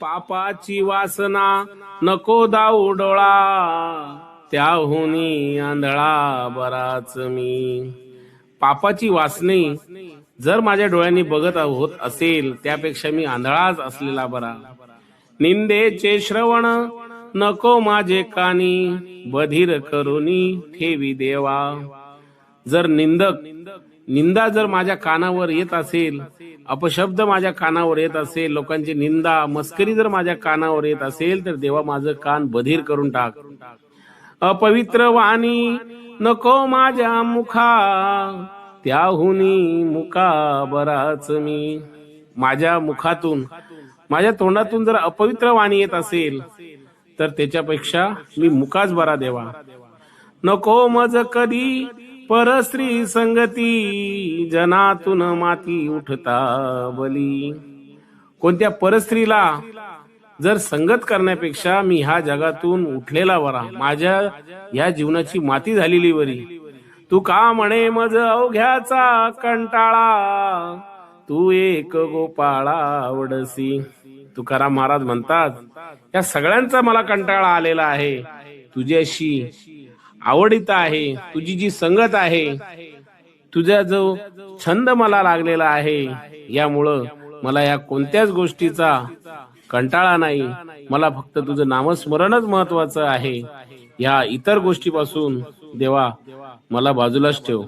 पापाची वासना नको दाऊ डोळा. त्याहुनी आंधळा बराच मी. पापाची वासने जर माझ्या डोळ्यांनी बघत होत असेल त्यापेक्षा मी आंधळाच असलेला बरा. निंदेचे श्रवण नको माझे कानी बधीर करुनी ठेवी देवा. जर निंदक निंदा जर माझ्या कानावर येत असेल अपशब्द माझ्या कानावर येत असेल लोकांची निंदा मस्करी जर माझ्या कानावर येत असेल तर देवा माझं कान बधीर करून टाक. अपवित्र वाणी नको माझ्या मुखा त्याहुनी मुका बराच मी. माझ्या मुखातून माझ्या तोंडातून जर अपवित्र वाणी येत असेल तर त्याच्यापेक्षा मी मुकाच बरा देवा. नको मज कधी परस्त्री संगती जनातून माती उठता बली. कोणत्या परस्त्रीला जर संगत करण्यापेक्षा मी ह्या जगातून उठलेला बरा माझ्या या जीवनाची माती झालेली बरी तू का म्हणे मज अवघ्याचा कंटाळा? तू एक गोपाळा आवडसी. तुकाराम महाराज म्हणतात या सगळ्यांचा मला कंटाळा आलेला आहे. तुझ्याशी आवडीत आहे तुझी जी संगत आहे तुझा जो छंद मला लागलेला आहे यामुळं मला या कोणत्याच गोष्टीचा कंटाळा नाही. मला फक्त तुझं नामस्मरणच महत्वाचं आहे. या इतर गोष्टीपासून देवा मला बाजूलाच ठेव.